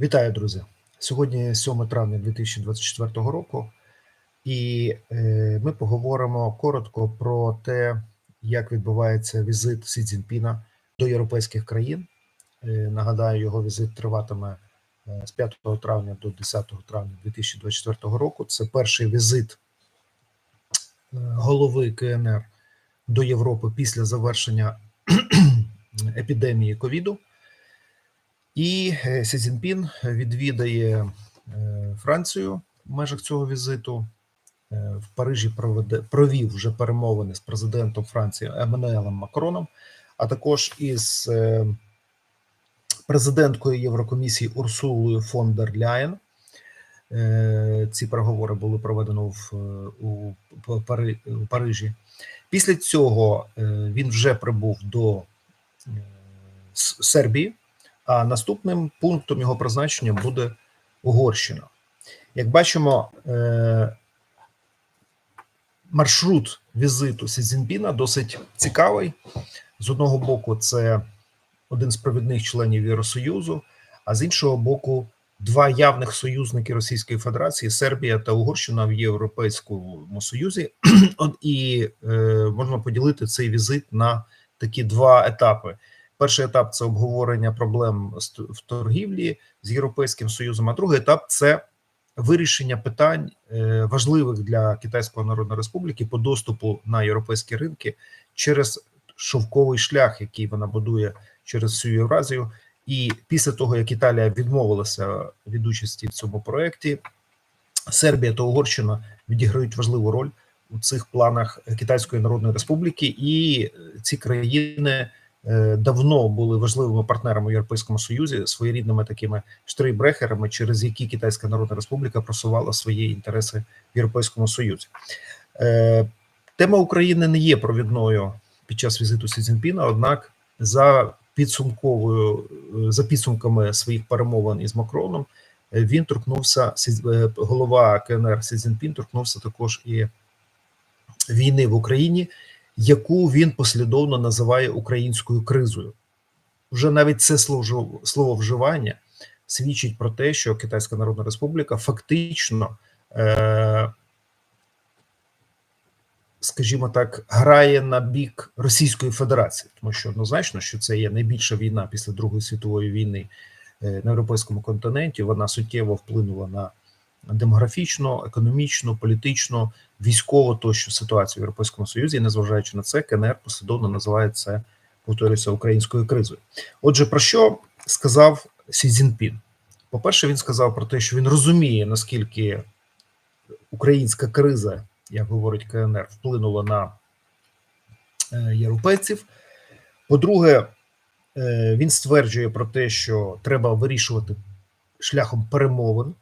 Вітаю, друзі! Сьогодні 7 травня 2024 року, і е, ми поговоримо коротко про те, як відбувається візит Сі Цзіньпіна до європейських країн. Е, нагадаю, його візит триватиме е, з 5 травня до 10 травня 2024 року. Це перший візит голови КНР до Європи після завершення епідемії ковіду. І е, Сі Цзіньпін відвідає е, Францію в межах цього візиту. Е, В Парижі проведе провів вже перемовини з президентом Франції Еммануелем Макроном, а також із президенткою Єврокомісії Урсулою фон дер Ляєн. Ці переговори були проведені в у Пари- Парижі. Після цього він вже прибув до Сербії. А наступним пунктом його призначення буде Угорщина. Як бачимо, е, маршрут візиту Сі Цзіньпіна досить цікавий. З одного боку, це один з провідних членів Євросоюзу, а з іншого боку, два явних союзники Російської Федерації Сербія та Угорщина в Європейському Союзі. І е, можна поділити цей візит на такі два етапи. Перший етап це обговорення проблем в торгівлі з Європейським Союзом, а другий етап це вирішення питань е, важливих для Китайської Народної Республіки по доступу на європейські ринки через шовковий шлях, який вона будує через всю Євразію. І після того, як Італія відмовилася від участі в цьому проєкті, Сербія та Угорщина відіграють важливу роль у цих планах Китайської Народної Республіки, і е, ці країни давно були важливими партнерами у Європейському Союзі, своєрідними такими штрейбрехерами, через які Китайська Народна Республіка просувала свої інтереси в Європейському Союзі. Е, Тема України не є провідною під час візиту Сі Цзіньпіна, однак за підсумковою е, за підсумками своїх перемовин із Макроном е, він торкнувся е, голова КНР Сі Цзіньпін торкнувся також і війни в Україні, яку він послідовно називає українською кризою. Вже навіть це слово- слововживання свідчить про те, що Китайська Народна Республіка фактично, е, скажімо так, грає на бік Російської Федерації, тому що однозначно, що це є найбільша війна після Другої світової війни е, на європейському континенті. Вона суттєво вплинула на демографічну, економічну, політичну, військову тощо ситуацію в Європейському Союзі. І незважаючи на це, КНР послідовно називає це, повторюється, українською кризою. Отже, про що сказав Сі Цзіньпін? По-перше, він сказав про те, що він розуміє, наскільки українська криза, як говорить КНР, вплинула на е, європейців. По-друге, е, він стверджує про те, що треба вирішувати шляхом перемовин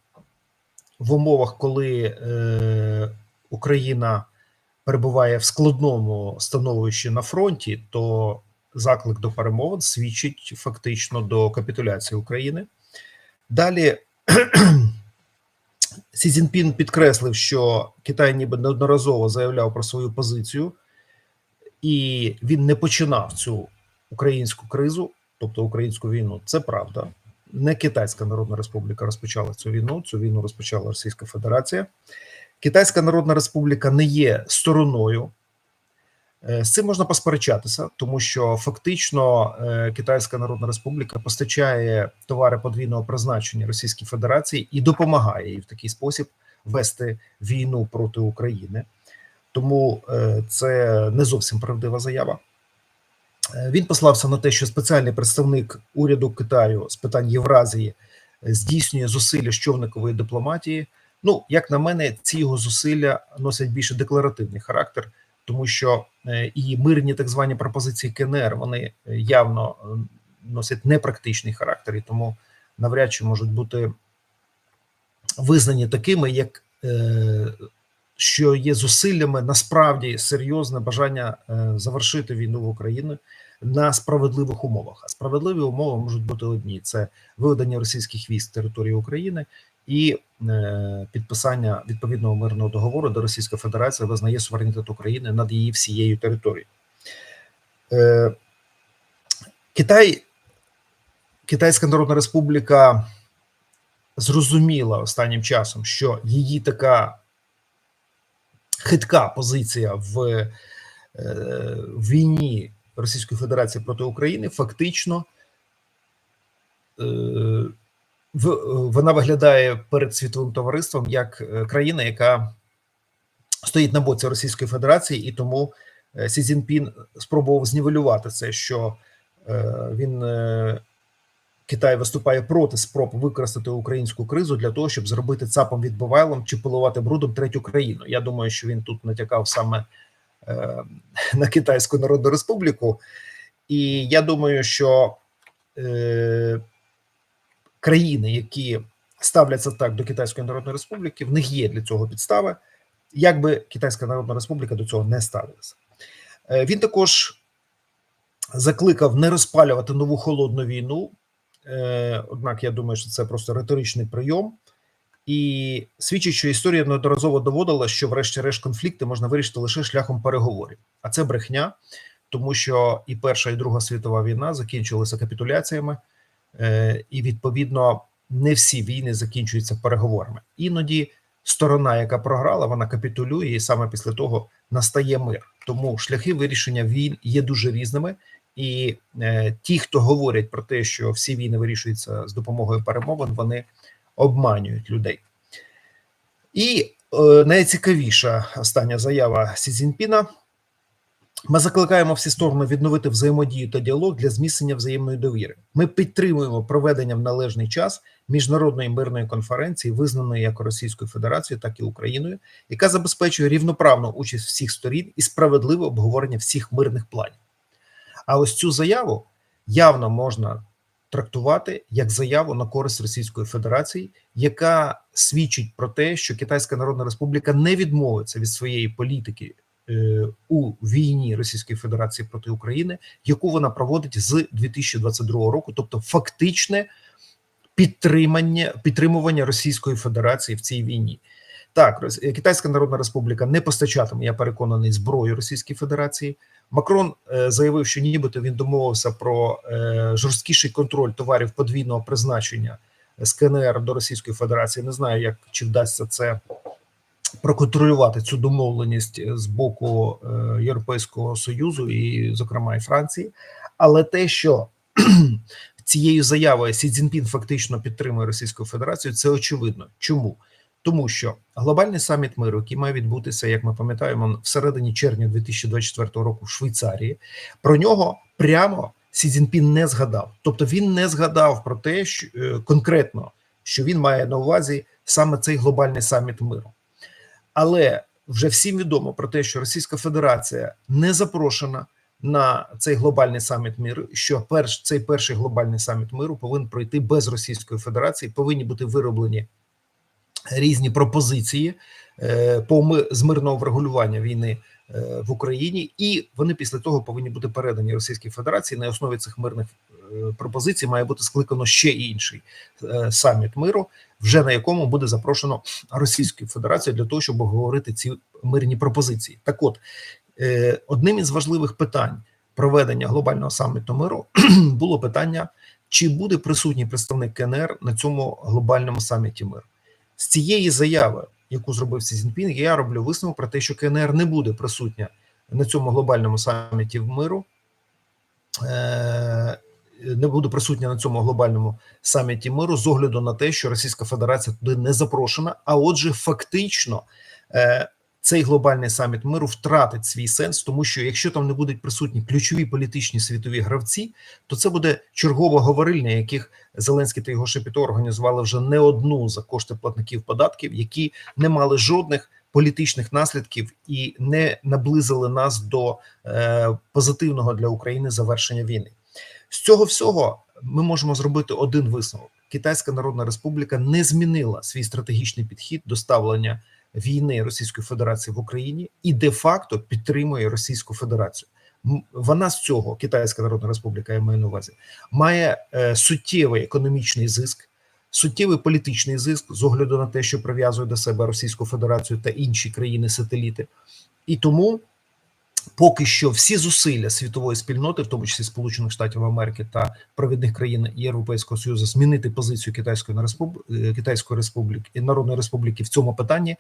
в умовах, коли е, Україна перебуває в складному становищі на фронті, то заклик до перемовин свідчить фактично до капітуляції України. Далі Сі Цзіньпін підкреслив, що Китай ніби неодноразово заявляв про свою позицію, і він не починав цю українську кризу, тобто українську війну. Це правда. Не Китайська Народна Республіка розпочала цю війну. Цю війну розпочала Російська Федерація. Китайська Народна Республіка не є стороною. Е, З цим можна посперечатися, тому що фактично е, Китайська Народна Республіка постачає товари подвійного призначення Російській Федерації і допомагає їй в такий спосіб вести війну проти України. Тому е, це не зовсім правдива заява. Е, Він послався на те, що спеціальний представник уряду Китаю з питань Євразії е, здійснює зусилля човникової дипломатії. Ну, як на мене, ці його зусилля носять більше декларативний характер, тому що е, і мирні так звані пропозиції КНР вони явно носять непрактичний характер, і тому навряд чи можуть бути визнані такими, як що є зусиллями насправді серйозне бажання завершити війну в Україні на справедливих умовах. А справедливі умови можуть бути одні: це виведення російських військ з території України і е, підписання відповідного мирного договору, де Російська Федерація визнає суверенітет України над її всією територією. Е, Китай, Китайська Народна Республіка зрозуміла останнім часом, що її така хитка позиція в, е, в війні Російської Федерації проти України фактично е, вона виглядає перед світовим товариством як е, країна, яка стоїть на боці Російської Федерації, і тому е, Сі Цзіньпін спробував знівелювати це, що він Китай виступає проти спроб використати українську кризу для того, щоб зробити цапом відбивайлом чи поливати брудом третю країну. Я думаю, що він тут натякав саме на Китайську Народну Республіку, і я думаю, що е, країни, які ставляться так до Китайської Народної Республіки, в них є для цього підстави, як би Китайська Народна Республіка до цього не ставилася. Е, він також закликав не розпалювати нову холодну війну. Е, Однак я думаю, що це просто риторичний прийом, і свідчить, що історія неодноразово доводила, що, врешті-решт, конфлікти можна вирішити лише шляхом переговорів. А це брехня, тому що і Перша, і Друга світова війна закінчилися капітуляціями, е, і відповідно не всі війни закінчуються переговорами. Іноді сторона, яка програла, вона капітулює, і саме після того настає мир. Тому шляхи вирішення війн є дуже різними. І е, ті, хто говорять про те, що всі війни вирішуються з допомогою перемовин, вони обманюють людей. І е, найцікавіша остання заява Сі Цзіньпіна. Ми закликаємо всі сторони відновити взаємодію та діалог для зміцнення взаємної довіри. Ми підтримуємо проведення в належний час міжнародної мирної конференції, визнаної як Російською Федерацією, так і Україною, яка забезпечує рівноправну участь всіх сторін і справедливе обговорення всіх мирних планів. А ось цю заяву явно можна трактувати як заяву на користь Російської Федерації, яка свідчить про те, що Китайська Народна Республіка не відмовиться від своєї політики е, у війні Російської Федерації проти України, яку вона проводить з 2022 року, тобто фактичне підтримання підтримування Російської Федерації в цій війні. Так, Китайська Народна Республіка не постачатиме, я переконаний, зброю Російській Федерації. Макрон е, заявив, що нібито він домовився про е, жорсткіший контроль товарів подвійного призначення з КНР до Російської Федерації. Не знаю, як чи вдасться це проконтролювати цю домовленість з боку е, Європейського союзу і, зокрема, і Франції. Але те, що цією заявою Сі Цзіньпін фактично підтримує Російську Федерацію, це очевидно. Чому? Тому що глобальний саміт миру, який має відбутися, як ми пам'ятаємо, всередині червня 2024 року в Швейцарії, про нього прямо Сі Цзіньпін не згадав. Тобто він не згадав про те, що е, конкретно що він має на увазі саме цей глобальний саміт миру. Але вже всім відомо про те, що Російська Федерація не запрошена на цей глобальний саміт миру. Що перш цей перший глобальний саміт миру повинен пройти без Російської Федерації, повинні бути вироблені різні пропозиції е, по з мирного врегулювання війни е, в Україні, і вони після того повинні бути передані Російській Федерації. На основі цих мирних е, пропозицій має бути скликано ще інший саміт миру, вже на якому буде запрошено Російську Федерацію для того, щоб обговорити ці мирні пропозиції. Так, от одним із важливих питань проведення глобального саміту миру було питання, чи буде присутній представник КНР на цьому глобальному саміті миру. З цієї заяви, яку зробив Сі Цзіньпін, я роблю висновок про те, що КНР не буде присутня на цьому глобальному саміті в миру, е, не буде присутня на цьому глобальному саміті миру з огляду на те, що Російська Федерація туди не запрошена. А отже, фактично е, цей глобальний саміт миру втратить свій сенс, тому що якщо там не будуть присутні ключові політичні світові гравці, то це буде чергова говорильня, яких Зеленський та його Шепіто організували вже не одну за кошти платників податків, які не мали жодних політичних наслідків і не наблизили нас до е, позитивного для України завершення війни. З цього всього ми можемо зробити один висновок: Китайська Народна Республіка не змінила свій стратегічний підхід до ставлення війни Російської Федерації в Україні і де-факто підтримує Російську Федерацію. Вона з цього Китайська Народна Республіка, я маю на увазі, має е, суттєвий економічний зиск, суттєвий політичний зиск з огляду на те, що прив'язує до себе Російську Федерацію та інші країни-сателіти, і тому поки що всі зусилля світової спільноти, в тому числі Сполучених Штатів Америки та провідних країн Європейського Союзу, змінити позицію Китайської е, Китайської Республіки Народної Республіки в цьому питанні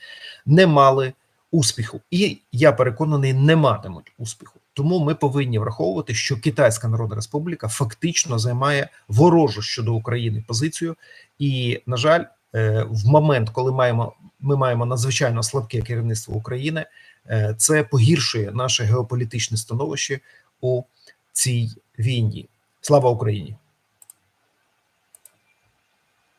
не мали успіху, і я переконаний, не матимуть успіху. Тому ми повинні враховувати, що Китайська Народна Республіка фактично займає ворожу щодо України позицію, і на жаль, е, в момент, коли маємо ми маємо надзвичайно слабке керівництво України, е, це погіршує наше геополітичне становище у цій війні. Слава Україні!